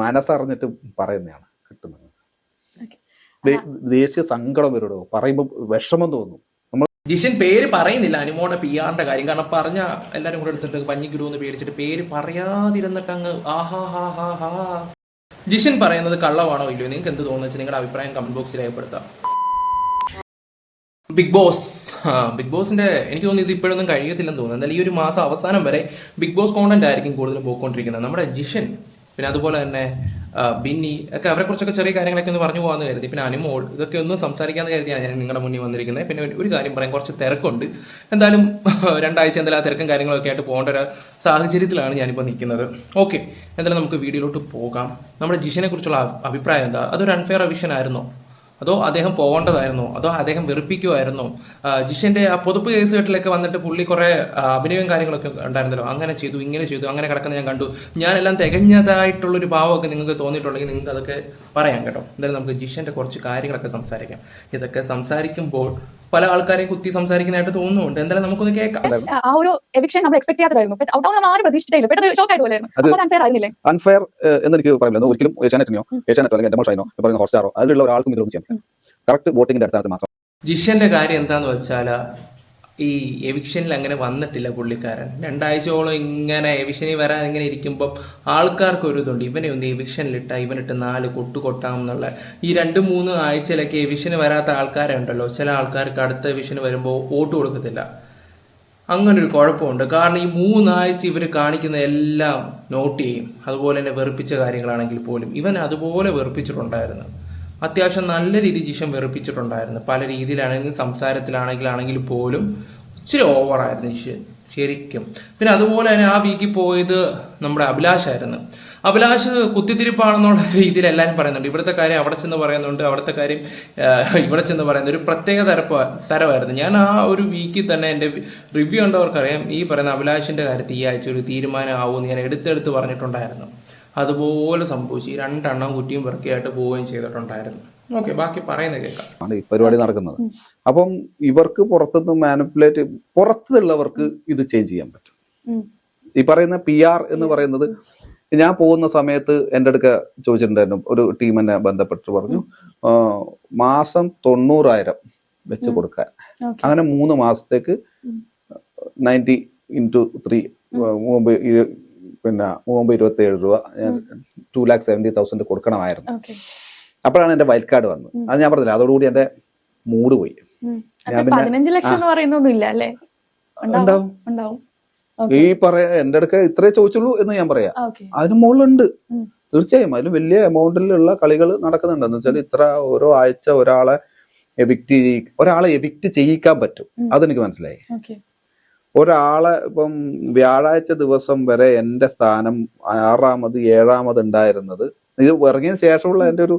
മനസ്സറിഞ്ഞിട്ട് പറയുന്നതാണ് കിട്ടുന്നത്. ദേശീയ സങ്കടം വരുടോ? പറയുമ്പോൾ വിഷമം തോന്നും. ജിഷൻ പേര് പറയുന്നില്ല അനുമോടെ പി ആറിന്റെ കാര്യം. കാരണം പറഞ്ഞ എല്ലാരും കൂടെ എടുത്തിട്ട് പഞ്ഞിക്കിടുമെന്ന് പേടിച്ചിട്ട് പേര് പറയാതിരുന്നിട്ട് അങ്ങ് ആഹാ ഹാ ഹാ ഹാ. ജിഷൻ പറയുന്നത് കള്ളമാണോ ഇല്ലയോ? നിങ്ങൾക്ക് എന്ത് തോന്നുന്നു? വെച്ചാൽ നിങ്ങളുടെ അഭിപ്രായം കമന്റ് ബോക്സിൽ രേഖപ്പെടുത്താം. ബിഗ് ബോസ് ആ ബിഗ് ബോസിന്റെ എനിക്ക് തോന്നുന്നു ഇത് ഇപ്പോഴൊന്നും കഴിയത്തില്ലെന്ന് തോന്നുന്നു. എന്നാൽ ഈ ഒരു മാസം അവസാനം വരെ ബിഗ് ബോസ് കോണ്ടന്റ് ആയിരിക്കും കൂടുതലും പോയിക്കൊണ്ടിരിക്കുന്നത്. നമ്മുടെ ജിഷൻ പിന്നെ അതുപോലെ തന്നെ ബിന്നി ഒക്കെ അവരെ കുറിച്ചൊക്കെ ചെറിയ കാര്യങ്ങളൊക്കെ ഒന്ന് പറഞ്ഞു പോകാമെന്ന് കരുതി. പിന്നെ അനുമോൾ ഇതൊക്കെ ഒന്ന് സംസാരിക്കാന്ന് കരുതിയാണ് ഞാൻ നിങ്ങളുടെ മുന്നിൽ വന്നിരിക്കുന്നത്. പിന്നെ ഒരു- കാര്യം പറയാം കുറച്ച് തിരക്കുണ്ട്. എന്തായാലും രണ്ടാഴ്ച എന്തായാലും ആ തിരക്കും കാര്യങ്ങളൊക്കെ ആയിട്ട് പോകേണ്ട ഒരു സാഹചര്യത്തിലാണ് ഞാനിപ്പോൾ നിൽക്കുന്നത്. ഓക്കെ എന്തായാലും നമുക്ക് വീഡിയോയിലോട്ട് പോകാം. നമ്മുടെ ജിഷനെ കുറിച്ചുള്ള അഭിപ്രായം എന്താ? അതൊരു അൺഫെയർ വിഷൻ ആയിരുന്നോ? അതോ അദ്ദേഹം പോകേണ്ടതായിരുന്നോ? അതോ അദ്ദേഹം വെറുപ്പിക്കുമായിരുന്നോ ജിഷന്റെ ആ പൊതുപ്പ് കേസ് കെട്ടിലൊക്കെ വന്നിട്ട് പുള്ളി കുറെ അഭിനയം കാര്യങ്ങളൊക്കെ ഉണ്ടായിരുന്നല്ലോ. അങ്ങനെ ചെയ്തു ഇങ്ങനെ ചെയ്തു അങ്ങനെ കിടക്കുന്ന ഞാൻ കണ്ടു. ഞാനെല്ലാം തികഞ്ഞതായിട്ടുള്ള ഒരു ഭാവമൊക്കെ നിങ്ങൾക്ക് തോന്നിയിട്ടുണ്ടെങ്കിൽ നിങ്ങൾക്ക് അതൊക്കെ പറയാം കേട്ടോ. എന്തായാലും നമുക്ക് ജിഷന്റെ കുറച്ച് കാര്യങ്ങളൊക്കെ സംസാരിക്കാം. ഇതൊക്കെ സംസാരിക്കുമ്പോൾ പല ആൾക്കാരെയും കുത്തി സംസാരിക്കുന്നതായിട്ട് തോന്നുന്നുണ്ട്. എന്തായാലും നമുക്കൊന്ന് കേൾക്കാം. ആ ഒരു എവിക്ഷൻ നമ്മൾ എക്സ്പെക്ട് ചെയ്യാത്തതായിരുന്നു. ഔട്ട് നമ്മൾ ആരും പ്രതീക്ഷിച്ചിട്ടില്ല പെട്ടെന്ന് ഷോക്ക് ആയിട്ട് പോലായിരുന്നു. അൺഫെയർ ആയിരുന്നില്ലേ? അൺഫെയർ എന്ന് എനിക്ക് പറയാനില്ല ഒരിക്കലും ഏഷ്യാനെറ്റിനോ ഏഷ്യാനെറ്റോ അല്ലെങ്കിൽ എന്റെ ഷൈനോ പറയുന്ന ഹോസ്റ്റാറോ അതിലുള്ള ഒരാൾക്കും ഇതൊന്നും ചെയ്യാൻ കറക്റ്റ് വോട്ടിംഗിന്റെ അടിസ്ഥാനത്തിൽ മാത്രം. ജിഷന്റെ കാര്യം എന്താന്ന് വെച്ചാൽ ഈ എവിക്ഷനിൽ അങ്ങനെ വന്നിട്ടില്ല പുള്ളിക്കാരൻ. രണ്ടാഴ്ചയോളം ഇങ്ങനെ എവിക്ഷനിൽ വരാൻ ഇങ്ങനെ ഇരിക്കുമ്പോൾ ആൾക്കാർക്ക് ഒരു ഇതുണ്ട്. ഇവനെ ഒന്ന് എവിക്ഷനിലിട്ട ഇവനിട്ട് നാല് കൊട്ടു കൊട്ടാം എന്നുള്ള ഈ രണ്ട് മൂന്ന് ആഴ്ചയിലൊക്കെ എവിഷന് വരാത്ത ആൾക്കാരെ ഉണ്ടല്ലോ ചില ആൾക്കാർക്ക് അടുത്ത എവിഷന് വരുമ്പോൾ വോട്ട് കൊടുക്കത്തില്ല. അങ്ങനെ ഒരു കുഴപ്പമുണ്ട്. കാരണം ഈ മൂന്നാഴ്ച ഇവർ കാണിക്കുന്ന എല്ലാം നോട്ട് ചെയ്യും. അതുപോലെ തന്നെ വെറുപ്പിച്ച കാര്യങ്ങളാണെങ്കിൽ പോലും. ഇവൻ അതുപോലെ വെറുപ്പിച്ചിട്ടുണ്ടായിരുന്നു. അത്യാവശ്യം നല്ല രീതിയിൽ ജിഷൻ വെറുപ്പിച്ചിട്ടുണ്ടായിരുന്നു. പല രീതിയിലാണെങ്കിലും സംസാരത്തിലാണെങ്കിലാണെങ്കിൽ പോലും ഇച്ചിരി ഓവറായിരുന്നു ജിഷൻ ശരിക്കും. പിന്നെ അതുപോലെ തന്നെ ആ വീക്കിൽ പോയത് നമ്മുടെ അഭിലാഷായിരുന്നു അഭിലാഷ് കുത്തിത്തിരിപ്പാണെന്നുള്ള രീതിയിൽ എല്ലാവരും പറയുന്നുണ്ട്. ഇവിടുത്തെ കാര്യം അവിടെ ചെന്ന് പറയുന്നുണ്ട് അവിടുത്തെ കാര്യം ഇവിടെ ചെന്ന് പറയുന്നത് ഒരു പ്രത്യേക തരപ്പ തരമായിരുന്നു. ഞാൻ ആ ഒരു വീക്കിൽ തന്നെ എന്റെ റിവ്യൂ ഉണ്ടവർക്കറിയാം ഈ പറയുന്ന അഭിലാഷിന്റെ കാര്യത്തിൽ ഈ ആഴ്ച ഒരു തീരുമാനം ആവുമെന്ന് ഞാൻ എടുത്തെടുത്ത് പറഞ്ഞിട്ടുണ്ടായിരുന്നു. അതുപോലെ സംഭവിച്ചു. ഈ രണ്ടെണ്ണം കുറ്റിയും പെറുക്കിയായിട്ട് പോവുകയും ചെയ്തിട്ടുണ്ടായിരുന്നു. ഓക്കെ ബാക്കി പറയുന്നത് കേൾക്കാം. ഈ പരിപാടി നടക്കുന്നത്. അപ്പം ഇവർക്ക് പുറത്തുനിന്ന് മാനിപ്പുലേറ്റ് പുറത്തുള്ളവർക്ക് ഇത് ചേഞ്ച് ചെയ്യാൻ പറ്റും. ഈ പറയുന്ന പി ആർ എന്ന് പറയുന്നത് ഞാൻ പോകുന്ന സമയത്ത് എന്റെ അടുക്ക ചോദിച്ചിട്ടുണ്ടായിരുന്നു. ഒരു ടീം എന്നെ ബന്ധപ്പെട്ട് പറഞ്ഞു മാസം തൊണ്ണൂറായിരം വെച്ച് കൊടുക്കാൻ. അങ്ങനെ മൂന്ന് മാസത്തേക്ക് നയന്റി ഇന്റു ത്രീ പിന്നെ മൂവമ്പ ഇരുപത്തി ഏഴ് രൂപ ഞാൻ ടു ലാക്ക് സെവന്റി തൗസൻഡ് കൊടുക്കണമായിരുന്നു. അപ്പോഴാണ് എന്റെ വൈൽഡ് കാർഡ് വന്നത്. അത് ഞാൻ പറഞ്ഞില്ല അതോടുകൂടി എന്റെ മൂഡ് പോയി. ഞാൻ പതിനഞ്ച് ലക്ഷം എന്ന് അല്ലേ? ഉണ്ടാവും ഈ പറയാ എന്റെ അടുക്ക ഇത്രേ ചോദിച്ചുള്ളൂ എന്ന് ഞാൻ പറയാം. അതിന് മുകളിലുണ്ട്. തീർച്ചയായും അതിന് വലിയ എമൗണ്ടിലുള്ള കളികൾ നടക്കുന്നുണ്ട്. എന്ന് വെച്ചാൽ ഇത്ര ഓരോ ആഴ്ച ഒരാളെ എവിക്റ്റ് ഒരാളെ എവിക്റ്റ് ചെയ്യിക്കാൻ പറ്റും. അതെനിക്ക് മനസ്സിലായി. ഒരാളെ ഇപ്പം വ്യാഴാഴ്ച ദിവസം വരെ എന്റെ സ്ഥാനം ആറാമത് ഏഴാമത് ഉണ്ടായിരുന്നത്. ഇത് ഇറങ്ങിയതിന് ശേഷമുള്ള എന്റെ ഒരു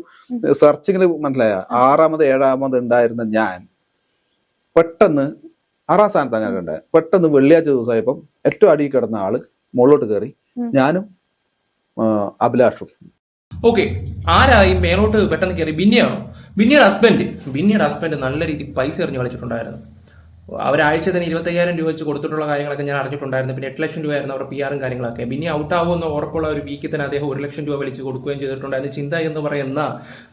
സെർച്ചിങ്ങിൽ മനസ്സിലായ? ആറാമത് ഏഴാമത് ഉണ്ടായിരുന്ന ഞാൻ പെട്ടെന്ന് ആറാം സ്ഥാനത്ത് അങ്ങനെ ഉണ്ടായത് പെട്ടെന്ന് വെള്ളിയാഴ്ച ദിവസമായപ്പം ഏറ്റവും അടിയിൽ കിടന്ന ആൾ മുകളിലോട്ട് കയറി ഞാനും അഭിലാഷും. ഓക്കെ. ആരായി മേലോട്ട് പെട്ടെന്ന് കയറി? ബിന്നിയാണോ? ബിന്നിയുടെ ഹസ്ബൻഡ് ബിന്നിയുടെ ഹസ്ബൻഡ് നല്ല രീതിയിൽ പൈസ എറിഞ്ഞു കളിച്ചിട്ടുണ്ടായിരുന്നു. അവരാഴ്ച തന്നെ ഇരുപത്തയ്യായിരം രൂപ വെച്ച് കൊടുത്തിട്ടുള്ള കാര്യങ്ങളൊക്കെ ഞാൻ അറിഞ്ഞിട്ടുണ്ടായിരുന്നു. പിന്നെ എട്ട് ലക്ഷം രൂപയായിരുന്നു അവരുടെ പി ആറും കാര്യങ്ങളൊക്കെ. പിന്നെ ഔട്ട് ആവുമെന്ന് ഉറപ്പുള്ള ഒരു വീക്കിൽ തന്നെ അദ്ദേഹം ഒരു ലക്ഷം രൂപ വിളിച്ച് കൊടുക്കുകയും ചെയ്തിട്ടുണ്ടായിരുന്നു ചിന്ത എന്ന് പറയുന്ന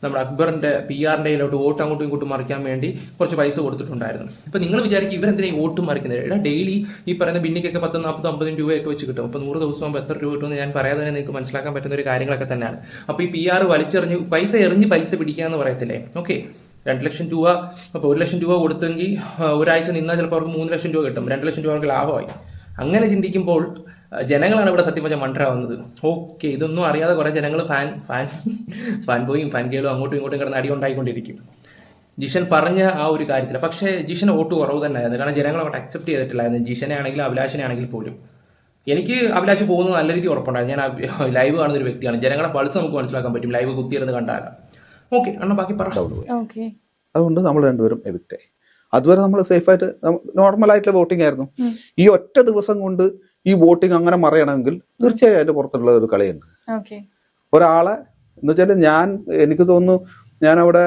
നമ്മുടെ അക്ബറിന്റെ പി ആറിന്റെ ഇതിലോട്ട് വോട്ട് അങ്ങോട്ടും ഇങ്ങോട്ടും മറിക്കാൻ വേണ്ടി കുറച്ച് പൈസ കൊടുത്തിട്ടുണ്ടായിരുന്നു. ഇപ്പൊ നിങ്ങൾ വിചാരിക്കും ഇവരെന്തിനാ വോട്ട് മറിക്കുന്നത്? എടാ ഡെയിലി ഈ പറയുന്ന ബിന്നിക്കൊക്കെ പത്ത് നാൽപ്പത് അമ്പതും രൂപയൊക്കെ വെച്ച് കിട്ടും. അപ്പൊ നൂറ് ദിവസം ആകുമ്പോൾ എത്ര രൂപ കിട്ടുമെന്ന് ഞാൻ പറയാതെ തന്നെ നിങ്ങൾക്ക് മനസ്സിലാക്കാൻ പറ്റുന്ന ഒരു കാര്യങ്ങളൊക്കെ തന്നെയാണ്. അപ്പൊ ഈ പി ആർ വലിച്ചെറിഞ്ഞ് പൈസ എറിഞ്ഞ് പൈസ പിടിക്കാന്ന് പറയത്തില്ലേ? ഓക്കെ രണ്ട് ലക്ഷം രൂപ അപ്പോൾ ഒരു ലക്ഷം രൂപ കൊടുത്തെങ്കിൽ ഒരാഴ്ച നിന്നാൽ ചിലപ്പോൾ അവർക്ക് മൂന്ന് ലക്ഷം രൂപ കിട്ടും. രണ്ട് ലക്ഷം രൂപ അവർക്ക് ലാഭമായി. അങ്ങനെ ചിന്തിക്കുമ്പോൾ ജനങ്ങളാണ് ഇവിടെ സത്യം പറഞ്ഞാൽ മണ്ടരാവുന്നത്. ഓക്കെ ഇതൊന്നും അറിയാതെ കുറേ ജനങ്ങൾ ഫാൻ ഫാൻ ഫാൻ ബോയും ഫാൻ ഗേളും അങ്ങോട്ടും ഇങ്ങോട്ടും കിടന്ന് അടി ഉണ്ടായിക്കൊണ്ടിരിക്കും. ജിഷൻ പറഞ്ഞ ആ ഒരു കാര്യത്തിൽ പക്ഷേ ജിഷൻ വോട്ട് കുറവ് തന്നെയായിരുന്നു. കാരണം ജനങ്ങൾ അവിടെ അക്സെപ്റ്റ് ചെയ്തിട്ടില്ലായിരുന്നു. ജിഷനെ ആണെങ്കിലും അഭിലാഷിനെ ആണെങ്കിൽ പോലും. എനിക്ക് അഭിലാഷ് പോകുന്നത് നല്ല രീതിയിൽ ഉറപ്പുണ്ടായിരുന്നു. ഞാൻ ലൈവ് കാണുന്ന ഒരു വ്യക്തിയാണ്. ജനങ്ങളെ പൾസ് നമുക്ക് മനസ്സിലാക്കാൻ പറ്റും. ലൈവ് കുത്തിയിരുന്ന് കണ്ടാൽ. ഓക്കെ അണ്ണ ബാക്കി പറ. ഓക്കെ. അതുകൊണ്ട് നമ്മൾ രണ്ടുപേരും എവിക്റ്റ് ആയി. അതുവരെ നമ്മൾ സേഫ് ആയിട്ട് നോർമൽ ആയിട്ടുള്ള വോട്ടിംഗ് ആയിരുന്നു. ഈ ഒറ്റ ദിവസം കൊണ്ട് ഈ വോട്ടിംഗ് അങ്ങനെ മറിയണമെങ്കിൽ തീർച്ചയായും അതിന്റെ പുറത്തുള്ള ഒരു കളിയുണ്ട്. ഓക്കെ. ഒരാളെ എന്ന് വെച്ചാൽ ഞാൻ എനിക്ക് തോന്നുന്നു ഞാൻ അവിടെ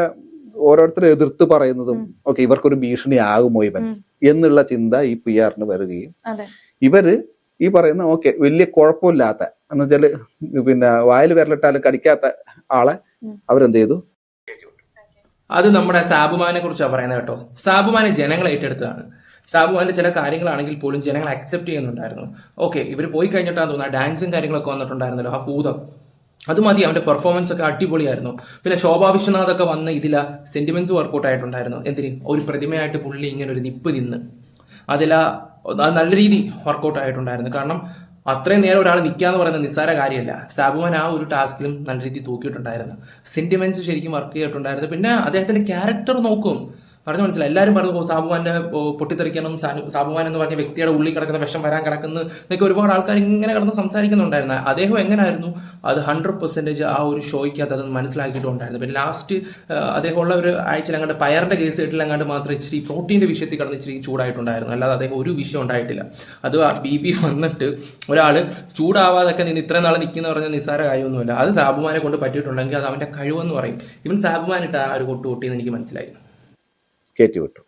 ഓരോരുത്തരെ എതിർത്ത് പറയുന്നതും ഓക്കെ ഇവർക്കൊരു ഭീഷണി ആകുമോ ഇവൻ? എന്നുള്ള ചിന്ത ഈ പി ആറിന് വരികയും. അതെ. ഇവർ ഈ പറയുന്ന ഓക്കെ വലിയ കുഴപ്പമില്ലാത്ത എന്ന് വെച്ചാൽ പിന്നെ വായിൽ വിരലിട്ടാലും കടിക്കാത്ത ആളെ. അവരെന്ത് ചെയ്തു? അത് നമ്മുടെ സാബുമാനെ കുറിച്ചാണ് പറയുന്നത് കേട്ടോ. സാബുമാനെ ജനങ്ങൾ ഏറ്റെടുത്തതാണ്. സാബുമാന്റെ ചില കാര്യങ്ങളാണെങ്കിൽ പോലും ജനങ്ങൾ അക്സെപ്റ്റ് ചെയ്യുന്നുണ്ടായിരുന്നു. ഓക്കെ ഇവർ പോയി കഴിഞ്ഞിട്ടാണ് തോന്നുന്നത് ഡാൻസും കാര്യങ്ങളൊക്കെ വന്നിട്ടുണ്ടായിരുന്നല്ലോ ആ ഭൂതം. അത് മതി അവന്റെ പെർഫോമൻസ് ഒക്കെ അടിപൊളിയായിരുന്നു. പിന്നെ ശോഭാ വിശ്വനാഥ് ഒക്കെ വന്ന് ഇതില സെന്റിമെന്റ്സ് വർക്കൗട്ട് ആയിട്ടുണ്ടായിരുന്നു. എന്തിന്? ഒരു പ്രതിമയായിട്ട് പുള്ളി ഇങ്ങനെ ഒരു നിപ്പ് നിന്ന്. അതില അത് നല്ല രീതി വർക്കൗട്ട് ആയിട്ടുണ്ടായിരുന്നു. കാരണം അത്രയും നേരം ഒരാൾ നിൽക്കുക എന്ന് പറയുന്നത് നിസ്സാര കാര്യമല്ല. സാബുമാൻ ആ ഒരു ടാസ്കിലും നല്ല രീതിയിൽ തൂക്കിയിട്ടുണ്ടായിരുന്നു. സെന്റിമെന്റ്സ് ശരിക്കും വർക്ക് ചെയ്തിട്ടുണ്ടായിരുന്നു. പിന്നെ അദ്ദേഹത്തിന്റെ ക്യാരക്ടർ നോക്കും. പറഞ്ഞു മനസ്സിലായി. എല്ലാവരും പറഞ്ഞു "ഓ, സാബുമാന്റെ ഓ, പൊട്ടിത്തെറിക്കണം സാബുവാൻ എന്ന് പറഞ്ഞ വ്യക്തിയുടെ ഉള്ളിൽ കിടക്കുന്ന വിഷം വരാൻ കിടക്കുന്നു എന്നൊക്കെ ഒരുപാട് ആൾക്കാർ ഇങ്ങനെ കിടന്ന് സംസാരിക്കുന്നുണ്ടായിരുന്നു. അദ്ദേഹം എങ്ങനെയായിരുന്നു അത് ഹൺഡ്രഡ് പെർസെന്റേജ് ആ ഒരു ഷോയ്ക്കകത്ത് അത് മനസ്സിലാക്കിയിട്ടുണ്ടായിരുന്നു. പിന്നെ ലാസ്റ്റ് അദ്ദേഹം ഉള്ള ഒരു ആഴ്ചയിൽ അങ്ങോട്ട് പയറിന്റെ കേസ് കേട്ടില്ലങ്ങാണ്ട് മാത്രം ഇച്ചിരി പ്രോട്ടീന്റെ വിഷയത്തിൽ കിടന്ന് ഇച്ചിരി ചൂടായിട്ടുണ്ടായിരുന്നു. അല്ലാതെ അദ്ദേഹം ഒരു വിഷയം ഉണ്ടായിട്ടില്ല. അത് ബി ബി വന്നിട്ട് ഒരാൾ ചൂടാവാതൊക്കെ നിന്ന് ഇത്രയും നാൾ നിൽക്കുന്ന പറഞ്ഞ നിസ്സാര കാര്യമൊന്നുമില്ല. അത് സാബുമാനെ കൊണ്ട് പറ്റിയിട്ടുണ്ടെങ്കിൽ അത് അവന്റെ കഴിവെന്ന് പറയും. ഇവൻ സാബുമാനിട്ട് ആ ഒരു കൊട്ടു കൊട്ടിയെന്ന് എനിക്ക് മനസ്സിലായി. കയറ്റി വിട്ടു.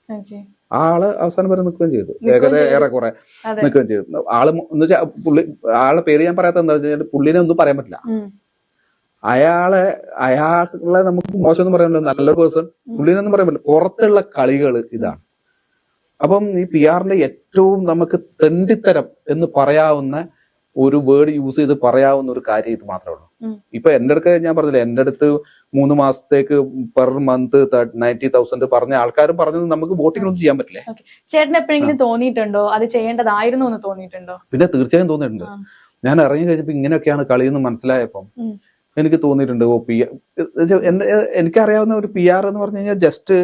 ആ ആൾ അവസാനം വരെ നിൽക്കുകയും ചെയ്തു. ഏകദേശം. ഏറെക്കുറെ നിൽക്കുകയും ചെയ്തു. ആൾ എന്ന് വെച്ചാൽ പുള്ളി ആളെ പേര് ഞാൻ പറയാത്ത എന്താ വെച്ചാൽ പുള്ളിനെ ഒന്നും പറയാൻ പറ്റില്ല. അയാളെ അയാളെ നമുക്ക് മോശം ഒന്നും പറയാൻ പറ്റില്ല നല്ലൊരു പേഴ്സൺ പുള്ളിനൊന്നും പറയാൻ പറ്റില്ല. പുറത്തുള്ള കളികൾ ഇതാണ്. അപ്പം ഈ പി ആറിന്റെ ഏറ്റവും നമുക്ക് തെണ്ടിത്തരം എന്ന് പറയാവുന്ന ഒരു വേർഡ് യൂസ് ചെയ്ത് പറയാവുന്ന ഒരു കാര്യം ഇത് മാത്രമേ ഉള്ളൂ. ഇപ്പൊ എന്റെ അടുത്ത് ഞാൻ പറഞ്ഞില്ല എന്റെ അടുത്ത് മൂന്ന് മാസത്തേക്ക് പെർ മന്ത് നയന്റി തൗസൻഡ് പറഞ്ഞ ആൾക്കാരും പറഞ്ഞത് നമുക്ക് വോട്ടിംഗ് ഒന്നും ചെയ്യാൻ പറ്റില്ലേ? ചേട്ടൻ എപ്പോഴെങ്കിലും തോന്നിയിട്ടുണ്ടോ? അത് ചെയ്യേണ്ടതായിരുന്നു എന്ന് തോന്നിയിട്ടുണ്ടോ? പിന്നെ തീർച്ചയായും തോന്നിയിട്ടുണ്ട്. ഞാൻ ഇറങ്ങി കഴിഞ്ഞപ്പോ ഇങ്ങനെയൊക്കെയാണ് കളിയെന്ന് മനസ്സിലായപ്പം. എനിക്ക് തോന്നിയിട്ടുണ്ട് ഓ പി എനിക്കറിയാവുന്ന ഒരു പി ആർ എന്ന് പറഞ്ഞു കഴിഞ്ഞാൽ ജസ്റ്റ്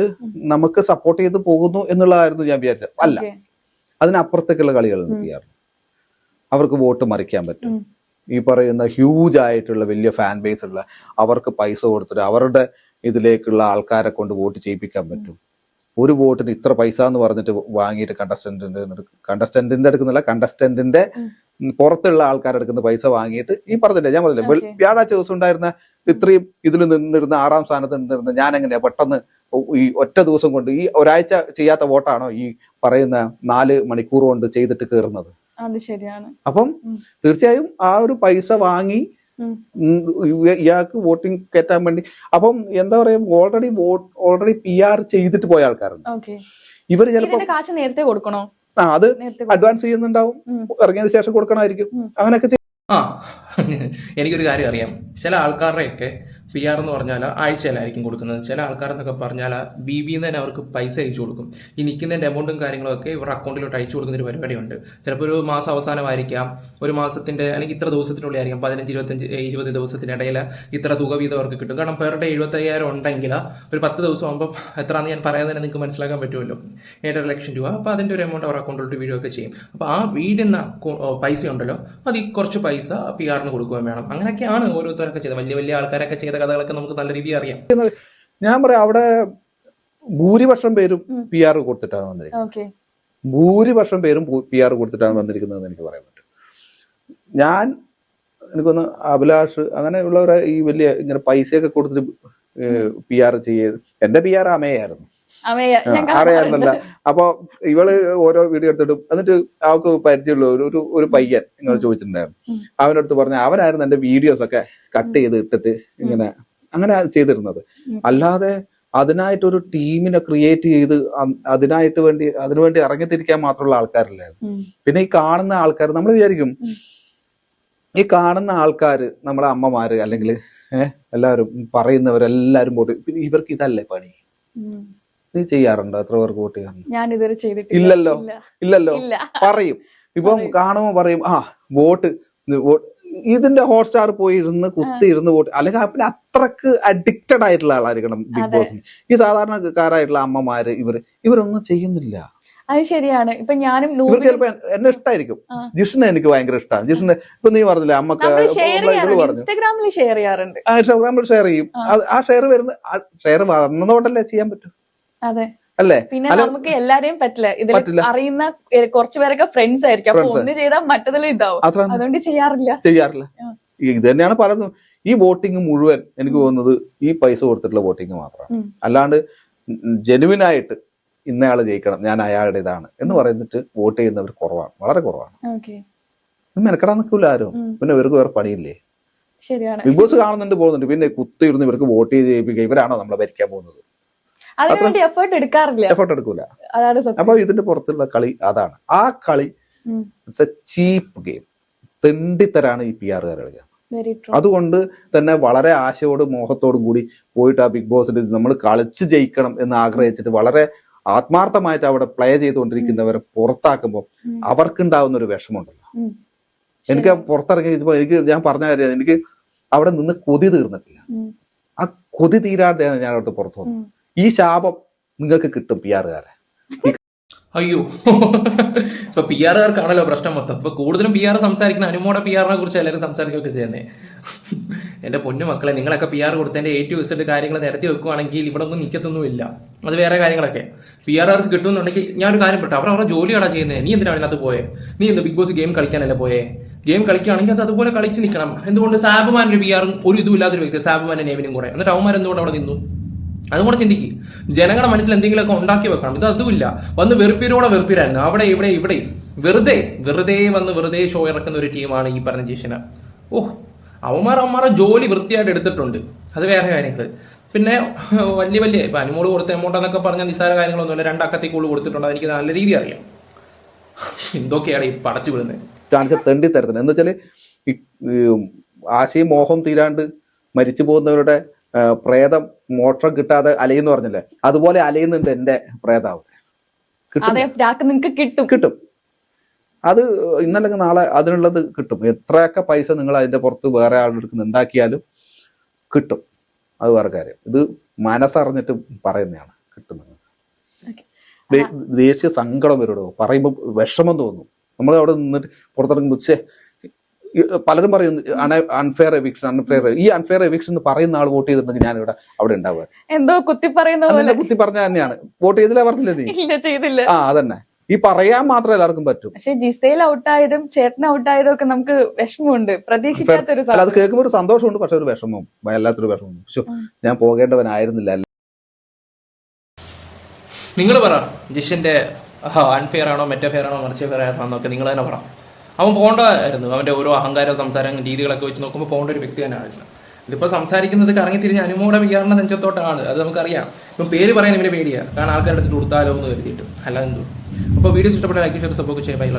നമുക്ക് സപ്പോർട്ട് ചെയ്ത് പോകുന്നു എന്നുള്ളതായിരുന്നു ഞാൻ വിചാരിച്ചത്. അല്ല. അതിനപ്പുറത്തേക്കുള്ള കളികളുണ്ട് പി ആർ അവർക്ക് വോട്ട് മറിക്കാൻ പറ്റും. ഈ പറയുന്ന ഹ്യൂജ് ആയിട്ടുള്ള വലിയ ഫാൻ ബേസ് ഉള്ള അവർക്ക് പൈസ കൊടുത്തിട്ട് അവരുടെ ഇതിലേക്കുള്ള ആൾക്കാരെ കൊണ്ട് വോട്ട് ചെയ്യിപ്പിക്കാൻ പറ്റും. ഒരു വോട്ടിന് ഇത്ര പൈസ എന്ന് പറഞ്ഞിട്ട് വാങ്ങിയിട്ട് കണ്ടസ്റ്റന്റിന്റെ കണ്ടസ്റ്റന്റിന്റെ അടുക്കുന്നില്ല കണ്ടസ്റ്റന്റിന്റെ. പുറത്തുള്ള ആൾക്കാരുടെ അടുക്കുന്ന പൈസ വാങ്ങിയിട്ട് ഈ പറഞ്ഞില്ലേ ഞാൻ പറഞ്ഞില്ല. വ്യാഴാഴ്ച ദിവസം ഉണ്ടായിരുന്ന ഇത്രയും ഇതിൽ നിന്നിരുന്ന ആറാം സ്ഥാനത്ത് നിന്നിരുന്ന ഞാൻ എങ്ങനെയാ പെട്ടെന്ന് ഈ ഒറ്റ ദിവസം കൊണ്ട് ഈ ഒരാഴ്ച ചെയ്യാത്ത വോട്ടാണോ ഈ പറയുന്ന നാല് മണിക്കൂർ കൊണ്ട് ചെയ്തിട്ട് കയറുന്നത് അത് ശരിയാണ്. അപ്പം തീർച്ചയായും ആ ഒരു പൈസ വാങ്ങി ഇയാൾക്ക് വോട്ടിംഗ് കയറ്റാൻ വേണ്ടി അപ്പം എന്താ പറയാ already vote already P R ചെയ്തിട്ട് പോയ ആൾക്കാരുണ്ട്. ഇവർ ഇവർ ചിലപ്പോ കാശ് നേരത്തെ കൊടുക്കണോ? ആ അത് അഡ്വാൻസ് ചെയ്യുന്നുണ്ടാവും. ഇറങ്ങിയതിനു ശേഷം കൊടുക്കണമായിരിക്കും. അങ്ങനെയൊക്കെ ചെയ്യും ആ എനിക്കൊരു കാര്യം അറിയാം. ചില ആൾക്കാരുടെയൊക്കെ പി ആർ എന്ന് പറഞ്ഞാൽ ആഴ്ചയിലായിരിക്കും കൊടുക്കുന്നത്. ചില ആൾക്കാരെന്നൊക്കെ പറഞ്ഞാൽ ബി ബിയിൽ തന്നെ അവർക്ക് പൈസ അയച്ചു കൊടുക്കും. ഈ നിൽക്കുന്നതിന്റെ എമൗണ്ടും കാര്യങ്ങളൊക്കെ ഇവരുടെ അക്കൗണ്ടിലോട്ട് അയച്ചു കൊടുക്കുന്ന ഒരു പരിപാടിയുണ്ട്. ചിലപ്പോൾ ഒരു മാസം അവസാനമായിരിക്കാം. ഒരു മാസത്തിന്റെ അല്ലെങ്കിൽ ഇത്ര ദിവസത്തിനുള്ളിൽ ആയിരിക്കാം പതിനഞ്ച് ഇരുപത്തഞ്ച് ഇരുപത് ദിവസത്തിനിടയിൽ ഇത്ര തുക വീതം അവർക്ക് കിട്ടും. കാരണം പെർ ഡേ എഴുപത്തയ്യായിരം ഉണ്ടെങ്കിൽ ഒരു പത്ത് ദിവസം ആകുമ്പോൾ എത്രയാണെന്ന് ഞാൻ പറയാൻ തന്നെ നിങ്ങൾക്ക് മനസ്സിലാക്കാൻ പറ്റുമല്ലോ. ഏഴര ലക്ഷം രൂപ. അപ്പോൾ അതിന്റെ ഒരു എമൗണ്ട് അവർ അക്കൗണ്ടിലോട്ട് വീഴുകയൊക്കെ ചെയ്യും. അപ്പോൾ ആ വീടുന്ന പൈസ ഉണ്ടല്ലോ. അത് കുറച്ച് പൈസ പി ആറിന് കൊടുക്കുകയും വേണം. അങ്ങനെയൊക്കെയാണ് ഓരോരുത്തരൊക്കെ ചെയ്തത്. വലിയ വലിയ ആൾക്കാരൊക്കെ ചെയ്ത കഥകളൊക്കെ നമുക്ക് നല്ല രീതിയിൽ അറിയാം. ഞാൻ പറയാം അവിടെ ഭൂരിപക്ഷം പേരും. പി ആർ കൊടുത്തിട്ടാണ് വന്നിരിക്കുന്നത്. ഭൂരിപക്ഷം പേരും പി ആർ കൊടുത്തിട്ടാണ് വന്നിരിക്കുന്നത് എനിക്ക് പറയാൻ പറ്റും. ഞാൻ എനിക്കൊന്ന് അഭിലാഷ് അങ്ങനെയുള്ളവരെ ഈ വലിയ ഇങ്ങനെ പൈസയൊക്കെ കൊടുത്തിട്ട് പി ആർ ചെയ്ത് എന്റെ പി ആർ അമയായിരുന്നു. അറിയായിരുന്നല്ല അപ്പൊ ഇവൾ ഓരോ വീഡിയോ എടുത്തിട്ടും എന്നിട്ട് അവൾക്ക് പരിചയമുള്ള ഒരു ഒരു പയ്യൻ നിങ്ങൾ ചോദിച്ചിട്ടുണ്ടായിരുന്നു. അവനടുത്ത് അടുത്ത് പറഞ്ഞ അവനായിരുന്നു എന്റെ വീഡിയോസ് ഒക്കെ കട്ട് ചെയ്ത് ഇട്ടിട്ട് ഇങ്ങനെ അങ്ങനെ ചെയ്തിരുന്നത്. അല്ലാതെ അതിനായിട്ടൊരു ടീമിനെ ക്രിയേറ്റ് ചെയ്ത് അതിനായിട്ട് വേണ്ടി അതിനു വേണ്ടി ഇറങ്ങിത്തിരിക്കാൻ മാത്രമുള്ള ആൾക്കാരില്ലായിരുന്നു. പിന്നെ ഈ കാണുന്ന ആൾക്കാർ നമ്മൾ വിചാരിക്കും ഈ കാണുന്ന ആൾക്കാര് നമ്മളെ അമ്മമാര് അല്ലെങ്കിൽ ഏഹ് എല്ലാവരും പറയുന്നവരെല്ലാരും പോട്ട് പിന്നെ ഇവർക്ക് ഇതല്ലേ പണി. നീ ചെയ്യാറുണ്ടോ? എത്ര പേർക്ക് വോട്ട് ചെയ്യാറുണ്ട്? ഞാൻ ഇതുവരെ ചെയ്തിട്ടില്ല. ഇല്ലല്ലോ. ഇല്ലല്ലോ? പറയും. ഇപ്പം. കാണുമ്പോ പറയും ആ വോട്ട് ഇതിന്റെ ഹോട്ട്സ്റ്റാർ പോയി ഇരുന്ന് കുത്തി ഇരുന്ന് വോട്ട്. അല്ലെങ്കിൽ പിന്നെ അത്രയ്ക്ക് അഡിക്റ്റഡ് ആയിട്ടുള്ള ആളായിരിക്കണം ബിഗ്. ബോസിന്. ഈ സാധാരണക്കാരായിട്ടുള്ള അമ്മമാര് ഇവർ ഇവരൊന്നും ചെയ്യുന്നില്ല. അത് ശരിയാണ്. ഇപ്പൊ ഞാനും ഇവർക്ക് നൂറ് ചിലപ്പോ എന്നെ ഇഷ്ടമായിരിക്കും. ജിഷിനെ എനിക്ക് ഭയങ്കര ഇഷ്ടമാണ് ജിഷിന് ഇപ്പൊ നീ പറഞ്ഞില്ലേ അമ്മയ്ക്ക് ഇൻസ്റ്റാഗ്രാമിൽ ഷെയർ ചെയ്യാറുണ്ട്. ഇൻസ്റ്റാഗ്രാമിൽ ഷെയർ ചെയ്യും. ആ. ഷെയർ വരുന്ന ഷെയർ വന്നതുകൊണ്ടല്ലേ ചെയ്യാൻ പറ്റും? അതെ. അല്ലേ? പിന്നെ നമുക്ക് എല്ലാരെയും പറ്റില്ല. ഇതിൽ അറിയുന്ന കുറച്ചുപേരൊക്കെ പേരൊക്കെ ഫ്രണ്ട്സ് ആയിരിക്കും. അപ്പൊ. ഒന്ന് ചെയ്താൽ മറ്റതിലും ഇതാവും. അതുകൊണ്ട് ചെയ്യാറില്ല. ചെയ്യാറില്ല. ഇത് തന്നെയാണ് പലതും. ഈ വോട്ടിംഗ് മുഴുവൻ എനിക്ക് തോന്നുന്നത് ഈ പൈസ കൊടുത്തിട്ടുള്ള വോട്ടിംഗ് മാത്രമാണ്. അല്ലാണ്ട് ജെനുവിൻ ആയിട്ട് ഇന്നയാൾ ജയിക്കണം ഞാൻ അയാളുടെ ഇതാണ് എന്ന് പറയുന്നിട്ട് വോട്ട് ചെയ്യുന്നവർ കുറവാണ്. വളരെ കുറവാണ്. മെനക്കെടാൻ നിൽക്കില്ല ആരും. പിന്നെ ഇവർക്ക് വേറെ പണിയില്ലേ? ബിഗ് ബോസ് കാണുന്നുണ്ട് പോകുന്നുണ്ട്. പിന്നെ കുത്തിയിരുന്ന് ഇവർക്ക് വോട്ട് ചെയ്ത് ജയിപ്പിക്കുക. ഇവരാണോ നമ്മളെ ഭരിക്കാൻ പോകുന്നത്? അതിനുവേണ്ടി എഫേർട്ട് എടുക്കാറില്ല. എഫർട്ട് എടുക്കൂല. അപ്പൊ ഇതിന്റെ പുറത്തുള്ള കളി അതാണ്. ആ കളി. ചീപ്പ് ഗെയിം തെണ്ടിത്തരാണ് ഈ പി ആറുകാർ കളിക്കുക അതുകൊണ്ട് തന്നെ വളരെ ആശയോടും മോഹത്തോടും കൂടി പോയിട്ട് ആ ബിഗ് ബോസിൽ നമ്മൾ കളിച്ച് ജയിക്കണം എന്ന് ആഗ്രഹിച്ചിട്ട് വളരെ ആത്മാർത്ഥമായിട്ട് അവിടെ പ്ലേ ചെയ്തുകൊണ്ടിരിക്കുന്നവരെ പുറത്താക്കുമ്പോൾ. അവർക്കുണ്ടാവുന്ന ഒരു വിഷമമുണ്ടല്ലോ. എനിക്ക് പുറത്തിറങ്ങിയപ്പോ പുറത്തിറങ്ങി എനിക്ക് ഞാൻ പറഞ്ഞ കാര്യം എനിക്ക് അവിടെ നിന്ന് കൊതി തീർന്നിട്ടില്ല. ആ കൊതി തീരാതെയാണ് ഞാൻ അവിടുത്തെ പുറത്തു വന്നത്. ഈ ശാപം നിങ്ങൾക്ക് കിട്ടും പി ആറുകാരെ അയ്യോ. ഇപ്പൊ പി ആറുകാർക്കാണല്ലോ പ്രശ്നം മൊത്തം. ഇപ്പൊ കൂടുതലും പി ആർ സംസാരിക്കുന്ന അനുമോടെ പി ആറിനെ കുറിച്ച് എല്ലാവരും സംസാരിക്കുകയൊക്കെ ചെയ്യുന്നത് എന്റെ പൊന്നു മക്കളെ നിങ്ങളൊക്കെ പി ആർ കൊടുത്തതിന്റെ എ ടു ഇസഡ് കാര്യങ്ങൾ നിരത്തി വെക്കുവാണെങ്കിൽ ഇവിടെ ഒന്നും നിൽക്കത്തൊന്നുമില്ല അത് വേറെ കാര്യങ്ങളൊക്കെ. പി ആർ ആർക്ക് കിട്ടുമെന്നുണ്ടെങ്കിൽ ഞാനൊരു കാര്യം പെട്ടു അവർ അവരുടെ ജോലിയാണ് ചെയ്യുന്നത് നീ എന്തിനാണ് അതിനകത്ത് പോയെ? നീ എന്ത് ബിഗ് ബോസ് ഗെയിം കളിക്കാനല്ലേ പോയെ? ഗെയിം കളിക്കുകയാണെങ്കിൽ അത് അതുപോലെ കളിച്ച് നിൽക്കണം. എന്തുകൊണ്ട് സാബുമാന്റെ പി ആറും ഒരു ഇതുമില്ലാത്തൊരു വ്യക്തി സാബുമാന്റെ നേമിനും കൂടെ എന്നിട്ട് അവന്മാർ എന്തുകൊണ്ട് അവിടെ നിന്നു? അതും കൂടെ ചിന്തിക്കും. ജനങ്ങളുടെ മനസ്സിൽ എന്തെങ്കിലുമൊക്കെ ഉണ്ടാക്കി വെക്കണം. ഇത് അതുമില്ല. വന്ന് വെറുപ്പിനോടെ വെറുപ്പിരായിരുന്നു. അവിടെ ഇവിടെ ഇവിടെ. വെറുതെ വെറുതെ വന്ന് വെറുതെ ഷോ ഇറക്കുന്ന ഒരു ടീമാണ് ഈ പറഞ്ഞ ജീഷന. ഓഹ് അവന്മാർ അവന്മാരെ ജോലി വൃത്തിയായിട്ട് എടുത്തിട്ടുണ്ട്. അത് വേറെ കാര്യങ്ങൾ പിന്നെ വലിയ വലിയ ഇപ്പൊ അനുമോൾ കൊടുത്ത എമൗണ്ട് എന്നൊക്കെ പറഞ്ഞ നിസ്സാര കാര്യങ്ങളൊന്നുമില്ല. രണ്ടക്കത്തി കൂടുതൽ കൊടുത്തിട്ടുണ്ട്. എനിക്ക് നല്ല രീതി അറിയാം. എന്തൊക്കെയാണ് ഈ പടച്ചു വിടുന്നത്? കാണിച്ച തെണ്ടി തരത്തിന് എന്ന് ഈ ഈ മോഹം തീരാണ്ട് മരിച്ചു പോകുന്നവരുടെ പ്രേതം മോക്ഷം കിട്ടാതെ അലയെന്ന് പറഞ്ഞില്ലേ? അതുപോലെ അലയുന്നുണ്ട് എന്റെ പ്രേതാവ്. കിട്ടും? അതെ രാക്ക് നിങ്ങക്ക് കിട്ടും. കിട്ടും. അത് ഇന്നല്ലെങ്കിൽ നാളെ അതിനുള്ളത് കിട്ടും. എത്രയൊക്കെ പൈസ നിങ്ങൾ അതിന്റെ പുറത്ത് വേറെ ആളുടെ അടുത്ത് ഉണ്ടാക്കിയാലും കിട്ടും. അത് വേറെ കാര്യം. ഇത് മനസ്സറിഞ്ഞിട്ട് പറയുന്നതാണ് കിട്ടുന്നത്. ദേശീയ സങ്കടം വരുടോ പറയുമ്പോൾ വിഷമം തോന്നും. നമ്മൾ അവിടെ നിന്നിട്ട് പുറത്തിറങ്ങുമ്പോൾ ഈ പലരും പറയും അൺഫെയർ എവിക്ഷൻ അൺഫെയർ ഈ അൺഫെയർ എവിക്ഷൻ എന്ന് പറയുന്ന ആൾ വോട്ട് ചെയ്തിട്ടുണ്ടെങ്കിൽ ഞാൻ ഇവിടെ അവിടെ ഉണ്ടാവുക. എന്തോ കുത്തി പറയുന്ന കുത്തി പറഞ്ഞ തന്നെയാണ്. വോട്ട് ചെയ്തില്ല പറഞ്ഞില്ലേ നീ? ചെയ്തില്ല. ആ അതന്നെ. ഈ പറയാൻ മാത്രം എല്ലാവർക്കും പറ്റും. പക്ഷെ ജിസയിൽ ഔട്ടായതും ചേട്ടൻ ഔട്ടായതും ഒക്കെ നമുക്ക് വിഷമമുണ്ട്. പ്രതീക്ഷിക്കാത്തൊരു അത് സാധനം. കേൾക്കുമ്പോൾ ഒരു സന്തോഷമുണ്ട് പക്ഷെ ഒരു വിഷമം. വല്ലാത്തൊരു വിഷമം ഞാൻ പോകേണ്ടവനായിരുന്നില്ല. നിങ്ങൾ പറ ജിഷിന്റെ അൺഫെയർ ആണോ മെറ്റഫെയർ ഫെയർ ആണോ മറിച്ച് ഫെയർ ആണോ എന്നൊക്കെ നിങ്ങൾ തന്നെ പറ. അവൻ പോകേണ്ടതായിരുന്നു. അവന്റെ ഓരോ അഹങ്കാര സംസാരം രീതികളൊക്കെ വെച്ച് നോക്കുമ്പോൾ പോകേണ്ട ഒരു വ്യക്തി തന്നെയായിരുന്നു. ഇതിപ്പോൾ സംസാരിക്കുന്നത് കറങ്ങി തിരിഞ്ഞ് അനുമോടെ വിചാരണ നെഞ്ചത്തോട്ടാണ്. അത് നമുക്കറിയാം. ഇപ്പം പേര് പറയാൻ ഇവരെ പേടിയാണ് കാരണം ആൾക്കാരുടെ അടുത്ത് കൊടുത്താലോ എന്ന് കരുതിയിട്ടും. അല്ലാതെ അപ്പോൾ വീഡിയോസ് ഇഷ്ടപ്പെട്ട ലൈക്ക് ഷെയർ സപ്പോർട്ട് ചെയ്യാൻ ബൈ